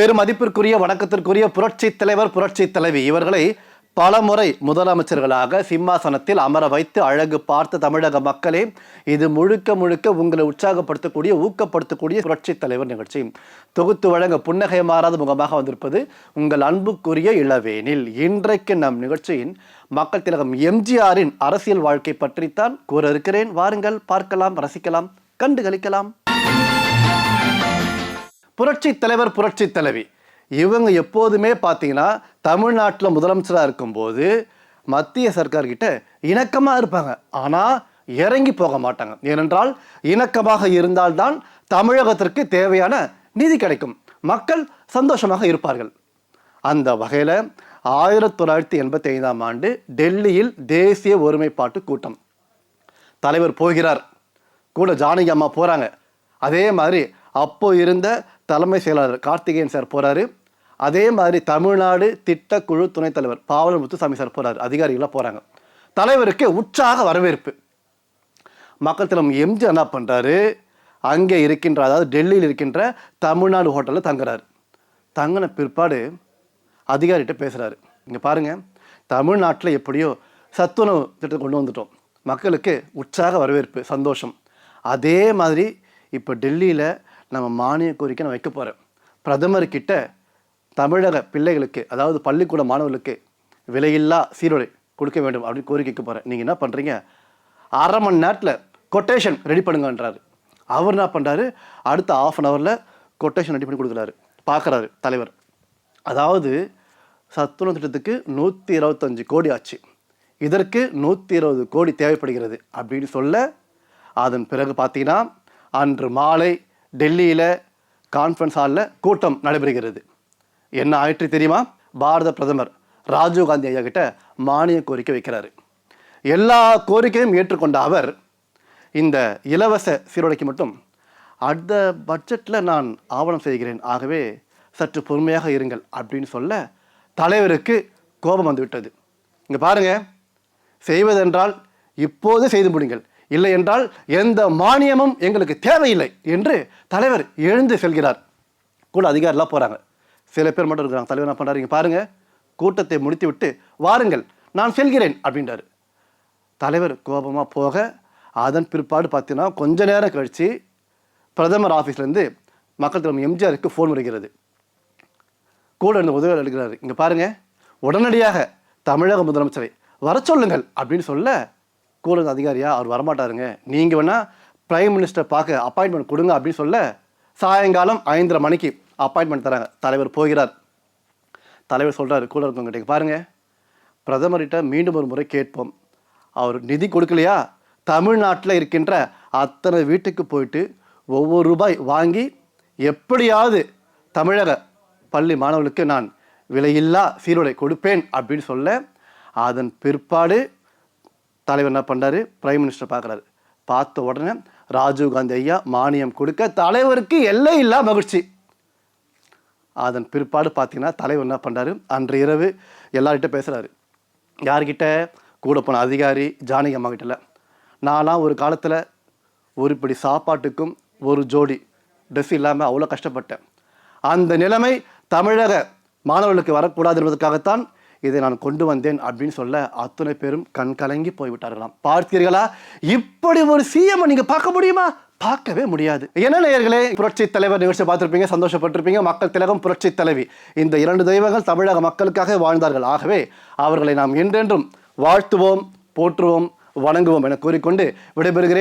பெருமதிப்பிற்குரிய வணக்கத்திற்குரிய புரட்சி தலைவர் புரட்சி தலைவி இவர்களை பலமுறை முதலமைச்சர்களாக சிம்மாசனத்தில் அமர வைத்து அழகு பார்த்த தமிழக மக்களே இது முழுக்க முழுக்க உங்களை உற்சாகப்படுத்தக்கூடிய ஊக்கப்படுத்தக்கூடிய புரட்சி தலைவர் நிகழ்ச்சி. தொகுத்து வழங்க புன்னகை மாறாத முகமாக வந்திருப்பது உங்கள் அன்புக்குரிய இளவேனில். இன்றைக்கு நம் நிகழ்ச்சியின் மக்கள் திலகம் எம்ஜிஆரின் அரசியல் வாழ்க்கை பற்றித்தான் கூற இருக்கிறேன் வாருங்கள் பார்க்கலாம் ரசிக்கலாம் கண்டுகளிக்கலாம். புரட்சி தலைவர் புரட்சி தலைவி. இவங்க எப்போதுமே பார்த்தீங்கன்னா தமிழ்நாட்டில் முதலமைச்சராக இருக்கும்போது மத்திய சர்க்கார்கிட்ட இணக்கமாக இருப்பாங்க. ஆனால் இறங்கி போக மாட்டாங்க. ஏனென்றால் இணக்கமாக இருந்தால்தான் தமிழகத்திற்கு தேவையான நிதி கிடைக்கும். மக்கள் சந்தோஷமாக இருப்பார்கள். அந்த வகையில் ஆயிரத்தி தொள்ளாயிரத்தி எண்பத்தி ஐந்தாம் ஆண்டு டெல்லியில் தேசிய ஒருமைப்பாட்டு கூட்டம். தலைவர் போகிறார். கூட ஜானகி அம்மா போகிறாங்க அதே மாதிரி அப்போ இருந்த தலைமை செயலாளர் கார்த்திகேயன் சார் போகிறாரு அதே மாதிரி தமிழ்நாடு திட்டக்குழு துணைத் தலைவர் பாவலர் முத்துசாமி சார் போகிறாரு அதிகாரிகளாக போகிறாங்க தலைவருக்கு உற்சாக வரவேற்பு. மக்கள் திலம் எம்ஜி என்ன பண்ணுறாரு அங்கே இருக்கின்ற அதாவது டெல்லியில் இருக்கின்ற தமிழ்நாடு ஹோட்டலில் தங்குறாரு. தங்கின பிற்பாடு அதிகாரிகிட்ட பேசுகிறாரு இங்கே பாருங்கள் தமிழ்நாட்டில் எப்படியோ சத்துணவு திட்டத்தை கொண்டு வந்துட்டோம். மக்களுக்கு உற்சாக வரவேற்பு சந்தோஷம். அதே மாதிரி இப்போ டெல்லியில் நம்ம மானிய கோரிக்கை நான் வைக்க போகிறேன் பிரதமர்கிட்ட தமிழக பிள்ளைகளுக்கு அதாவது பள்ளிக்கூட மாணவர்களுக்கு விலையில்லா சீருடை கொடுக்க வேண்டும் அப்படின்னு கோரிக்கைக்கு போகிறேன் நீங்கள் என்ன பண்ணுறீங்க அரை மணி நேரத்தில் கொட்டேஷன் ரெடி பண்ணுங்கன்றாரு. அவர் என்ன பண்ணுறாரு அடுத்த ஆஃப் அன் ஹவரில் கொட்டேஷன் ரெடி பண்ணி கொடுக்குறாரு. பார்க்குறாரு தலைவர். அதாவது சத்துணவு திட்டத்துக்கு நூற்றி இருபத்தஞ்சு கோடி ஆச்சு. இதற்கு நூற்றி இருபது கோடி தேவைப்படுகிறது அப்படின்னு சொல்ல அதன் பிறகு பார்த்தீங்கன்னா அன்று மாலை டெல்லியில் கான்ஃபரன்ஸ் ஹாலில் கூட்டம் நடைபெறுகிறது. என்ன ஆயிற்று தெரியுமா? பாரத பிரதமர் ராஜீவ் காந்தி ஐயா கிட்ட மானிய கோரிக்கை வைக்கிறாரு. எல்லா கோரிக்கையும் ஏற்றுக்கொண்ட அவர் இந்த இலவச சீருடைக்கு மட்டும் அடுத்த பட்ஜெட்டில் நான் ஆவணம் செய்கிறேன். ஆகவே சற்று பொறுமையாக இருங்கள் அப்படின்னு சொல்ல தலைவருக்கு கோபம் வந்துவிட்டது. இங்கே பாருங்க. செய்வதென்றால் இப்போது செய்து முடிங்கள் இல்லை என்றால் எந்த மானியமும் எங்களுக்கு தேவையில்லை என்று தலைவர் எழுந்து செல்கிறார். கூட அதிகாரிலாம் போகிறாங்க சில பேர் மட்டும் இருக்கிறாங்க. தலைவர் என்ன பண்ணுறாரு இங்கே பாருங்கள் கூட்டத்தை முடித்து விட்டு வாருங்கள். நான் செல்கிறேன் அப்படின்றாரு. தலைவர் கோபமாக போக அதன் பிற்பாடு பார்த்தீங்கன்னா கொஞ்ச நேரம் கழித்து பிரதமர் ஆஃபீஸ்லேருந்து மக்கள் தலைவர் எம்ஜிஆருக்கு ஃபோன் வருகிறது. கூட இருந்து உதவி எடுக்கிறாரு இங்கே பாருங்கள் உடனடியாக தமிழக முதலமைச்சரை வர சொல்லுங்கள் அப்படின்னு சொல்ல கூட அதிகாரியா அவர் வரமாட்டாருங்க. நீங்கள் வேணால் பிரைம் மினிஸ்டர் பார்க்க அப்பாயின்மெண்ட் கொடுங்க அப்படின்னு சொல்ல சாயங்காலம் ஐந்தரை மணிக்கு அப்பாயின்மெண்ட் தராங்க. தலைவர் போகிறார். தலைவர் சொல்கிறாரு கூட இருக்கவங்க பாருங்கள் பிரதமர்கிட்ட மீண்டும் ஒரு முறை கேட்போம். அவர் நிதி கொடுக்கலையா? தமிழ்நாட்டில் இருக்கின்ற அத்தனை வீட்டுக்கு போயிட்டு ஒவ்வொரு ரூபாய் வாங்கி எப்படியாவது தமிழக பள்ளி மாணவர்களுக்கு நான் விலையில்லா சீருடை கொடுப்பேன் அப்படின்னு சொல்ல அதன் பிற்பாடு தலைவர் என்ன பண்ணுறாரு பிரைம் மினிஸ்டர் பார்க்குறாரு. பார்த்த உடனே ராஜீவ் காந்தி ஐயா மானியம் கொடுக்க தலைவருக்கு எல்லை இல்லா மகிழ்ச்சி. அதன் பிற்பாடு பார்த்தீங்கன்னா தலைவர் என்ன பண்ணுறாரு அன்று இரவு எல்லார்கிட்ட பேசுகிறாரு யார்கிட்ட? கூட போன அதிகாரி ஜானகி அம்மா கிட்டல. நானாம் ஒரு காலத்தில் ஒரு பிடி சாப்பாட்டுக்கும் ஒரு ஜோடி ட்ரெஸ் இல்லாமல் அவ்வளோ கஷ்டப்பட்டேன். அந்த நிலைமை தமிழக மாணவர்களுக்கு வரக்கூடாது என்பதற்காகத்தான் இதை நான் கொண்டு வந்தேன் அப்படின்னு சொல்ல அத்தனை பேரும் கண் கலங்கி போய்விட்டார்களாம். பார்த்தீர்களா? இப்படி ஒரு சிஎம் நீங்க பார்க்க முடியுமா? பார்க்கவே முடியாது. என்ன நேயர்களே? புரட்சி தலைவர் நிகழ்ச்சி பார்த்திருப்பீங்க சந்தோஷப்பட்டிருப்பீங்க. மக்கள் திலகம் புரட்சி தலைவி. இந்த இரண்டு தெய்வங்கள் தமிழக மக்களுக்காக வாழ்ந்தார்கள். ஆகவே அவர்களை நாம் என்றென்றும் வாழ்த்துவோம் போற்றுவோம் வணங்குவோம் என கூறிக்கொண்டு விடைபெறுகிறேன்.